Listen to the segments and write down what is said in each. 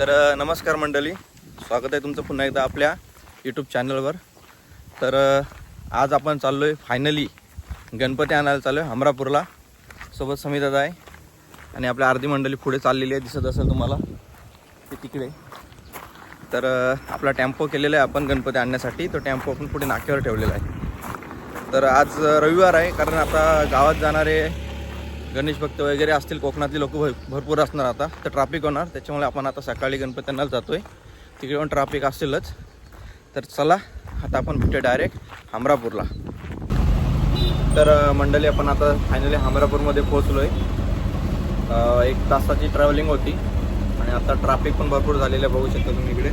तर नमस्कार मंडळी. स्वागत आहे तुमचं पुन्हा एकदा आपल्या यूट्यूब चॅनलवर तर आज आपण चाललो आहे फायनली गणपती आणायला चाललो आहे हमरापूरला. सोबत समीदादा आहे आणि आपल्या अर्धी मंडळी पुढे चाललेली आहे दिसत असेल तुम्हाला ते तिकडे. तर आपला टेम्पो केलेला आहे आपण गणपती आणण्यासाठी तो टेम्पो आपण पुढे नाक्यावर ठेवलेला आहे. तर आज रविवार आहे कारण आता गावात जाणारे गणेश भक्त वगैरे असतील कोकणातली लोक भरपूर असणार आता. तर ट्रॅफिक होणार. त्याच्यामुळे आपण आता सकाळी गणपत्यांना जातो आहे तिकडे पण ट्रॅफिक असेलच तर चला आता आपण भेटूया डायरेक्ट हमरापूरला. तर मंडळी आपण आता फायनली हमरापूरमध्ये पोहोचलो आहे एक तासाची ट्रॅव्हलिंग होती. आणि आता ट्रॅफिक पण भरपूर झालेलं आहे बघू शकता तुम्ही इकडे.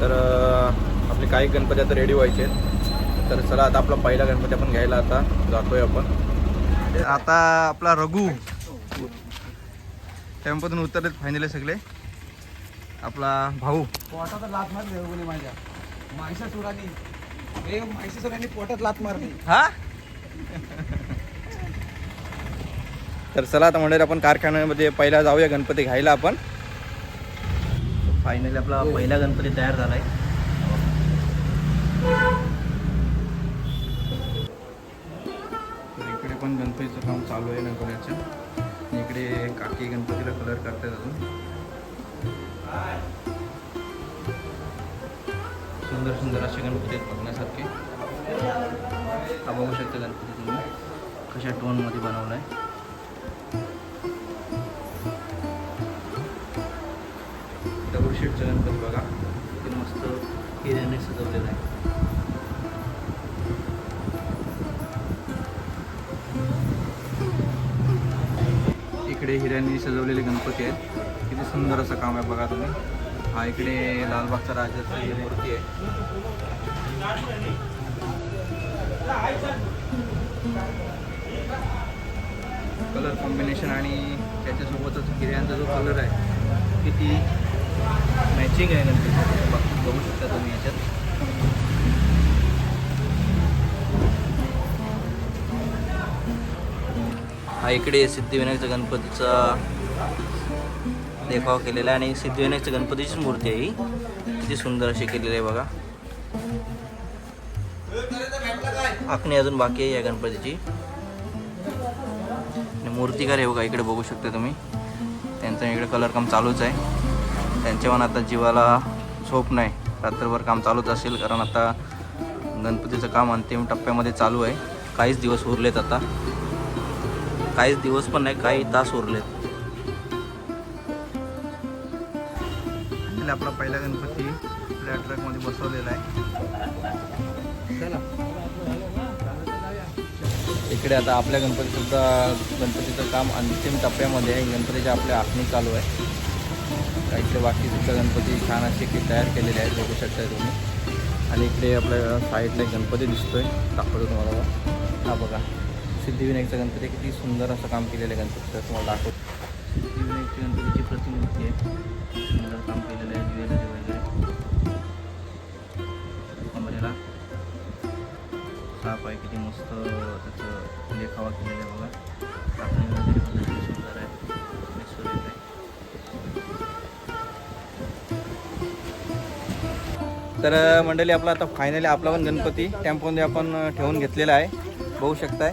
तर आपले काही गणपती आता रेडी व्हायचे आहेत. तर चला आता आपला पहिला गणपती आपण घ्यायला आता जातोय आपण. आता आपला रघु. टेम्पोतून उतरलेत फायनली सगळे. आपला भाऊ. पोटात लात मारली हो माझ्या. हे पोटात लात मारली. हा? तर चला आता म्हणजे आपण कारखान्यामध्ये पहिला जाऊया गणपती घ्यायला आपण. फायनली आपला पहिला गणपती तयार झालाय. तर गणपतीचं काम चालू आहे नगोऱ्याचं इकडे काकी गणपतीला कलर करतात अजून. सुंदर सुंदर असे गणपती आहेत बघण्यासारखे. हा बघू शकता गणपती तुम्ही. कशा टोनमध्ये बनवला आहे. दगडूशेठचं गणपती बघा. ते मस्त हिऱ्याने सजवलेलं आहे. इकडे हिऱ्यांनी सजवलेले गणपती आहेत. किती सुंदर असं काम आहे बघा तुम्ही. हा इकडे लालबागचा राजाचा ही मूर्ती आहे. कलर कॉम्बिनेशन आणि त्याच्यासोबतच हिऱ्यांचा जो कलर आहे किती मॅचिंग आहे गणपती बघ- बघू शकता तुम्ही याच्यात. हा इकडे सिद्धिविनायकचा गणपतीचा देखाव केलेला आहे आणि सिद्धिविनायकच्या गणपतीचीच मूर्ती आहे ही. किती सुंदर अशी केलेली आहे बघा. आखणी अजून बाकी आहे या गणपतीची. आणि मूर्तिकार आहे बघा इकडे बघू शकता तुम्ही. त्यांचं इकडे कलर काम चालूच आहे. त्यांच्या पण आता जीवाला झोप नाही. रात्रभर काम चालूच असेल कारण आता गणपतीचं काम अंतिम टप्प्यामध्ये चालू आहे. काहीच दिवस उरलेत आता. काहीच दिवस पण नाही काही तास उरलेत. आपला पहिला गणपती आपल्या ट्रकमध्ये बसवलेला आहे. इकडे आता आपल्या गणपती सुद्धा गणपतीचं काम अंतिम टप्प्यामध्ये आहे. गणपतीच्या आपल्या आखणी चालू आहे. इकडे बाकी सुद्धा गणपती छान असे की तयार केलेले आहेत बघू शकता तुम्ही. आणि इकडे आपल्या साईडला गणपती दिसतोय. दाखवतो तुम्हाला. हा बघा. सिद्धिविनायकचा गणपती किती सुंदर असं काम केलेलं आहे गणपतीचं. तुम्हाला दाखवतो सिद्धिविनायकची गणपतीची प्रतिमूर्ती आहे. सुंदर काम केलेलं आहे ज्वेलरी वगैरे. कमरेला. साप आहे किती मस्त त्याचं लेखावा केलेला आहे बघा. सुंदर आहे. तर मंडळी आपला आता फायनली आपला पण गणपती टेम्पोमध्ये आपण ठेवून घेतलेला आहे. बघू शकताय.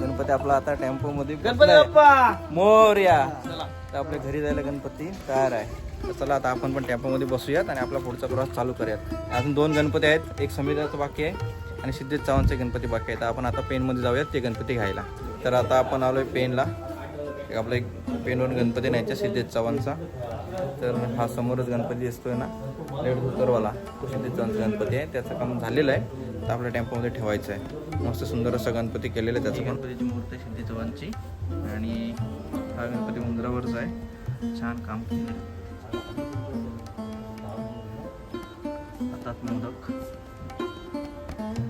गणपती आपला आता टेम्पोमध्ये बसलाय. मोरया! तर आपल्या घरी जायला गणपती तयार आहे. तर चला आता आपण पण टेम्पोमध्ये बसूयात आणि आपला पुढचा प्रवास चालू करूयात. अजून दोन गणपती आहेत. एक समिधाचं बाकी आहे आणि सिद्धेश चव्हाणचे गणपती बाकी आहे तर आपण आता पेनमध्ये जाऊयात ते गणपती घ्यायला. तर आता आपण आलोय पेनला. एक आपला एक पेनवर गणपती न्यायचा सिद्धेश चव्हाणचा. तर हा समोरच गणपती दिसतोय ना. रेड धोतरवाला तो सिद्धेश चव्हाणचा गणपती आहे. त्याचं काम झालेलं आहे. तर आपल्या टेम्पोमध्ये ठेवायचं आहे. मस्त सुंदर असं गणपती केलेलं आहे त्याचं गणपतीची मूर्ती आहे सिद्धेश चव्हाणची. आणि हा गणपती उंदरावरच आहे. छान काम केलेलं हातात मोदक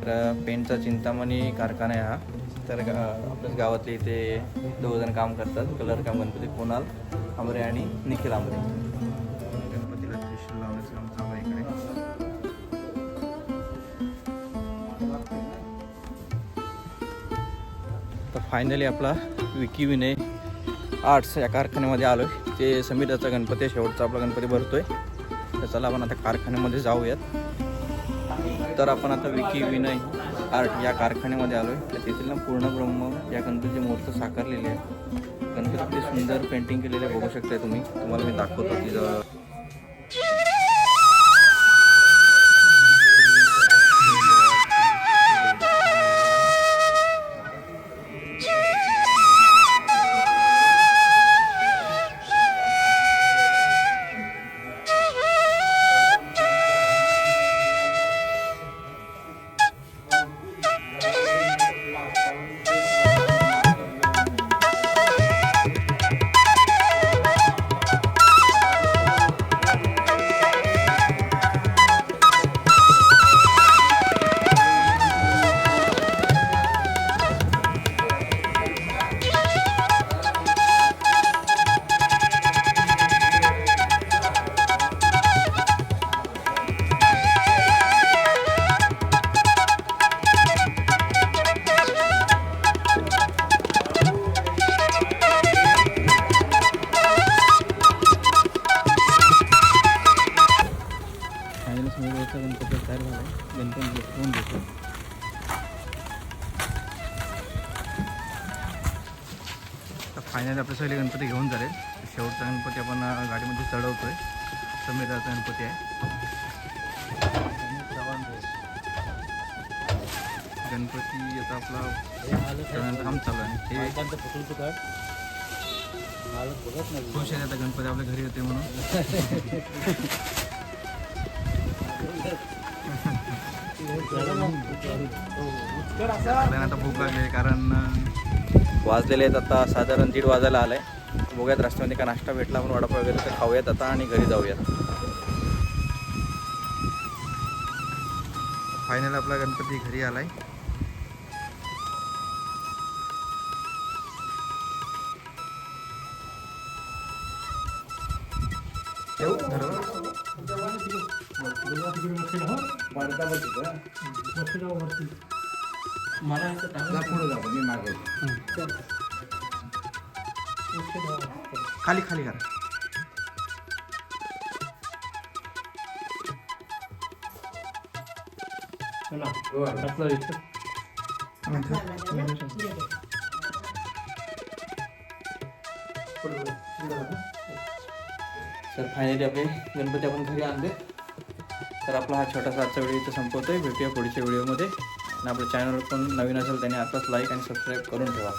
तर पेनचा चिंतामणी कारखाना आहे हा. तर आपल्याच गावातले इथे दोघजण काम करतात. कलर काम गणपती कुणाल आमरे आणि निखिल आमरे फायनली आपला विकी विनय आर्ट्स या कारखान्यामध्ये आलो आहे ते समीराचा गणपती आहे, शेवटचा आपला गणपती भरतोय. तर चला आपण आता कारखान्यामध्ये जाऊयात. तर आपण आता विकी विनय आर्ट या कारखान्यामध्ये आलो आहे तर तेथील ना पूर्ण ब्रह्म या गणपतीची मूर्त साकारलेली आहे गणपती सुंदर पेंटिंग केलेली आहे. बघू शकताय तुम्ही. तुम्हाला मी दाखवतो तिथं. फायनल आपले सगळे गणपती घेऊन झाले शेवटचा गणपती आपण गाडीमध्ये चढवतोय. समीराचा गणपती आहे. गणपती आता आपला काम चालू आहे. खुश आहे आता गणपती आपल्या घरी होते म्हणून. आता भूक लागली आहे कारण वाजलेले आहेत आता साधारण दीड वाजायला आलाय. बघूयात रस्त्यामध्ये काय नाश्ता भेटला आपण वडापाव वगैरे तर खाऊयात आता आणि घरी जाऊयात. फायनल आपला गणपती घरी आलाय. ठेवू? घरावर? खाली खाली करा. तर फायनली आपले गणपती आपण घरी आणले. तर आपला हा छोटासा आजचा व्हिडिओ इथं संपवतोय. भेटूया पुढच्या व्हिडिओमध्ये आणि आपल्या चॅनल पण नवीन असेल त्याने आताच लाईक आणि सबस्क्राईब करून ठेवा.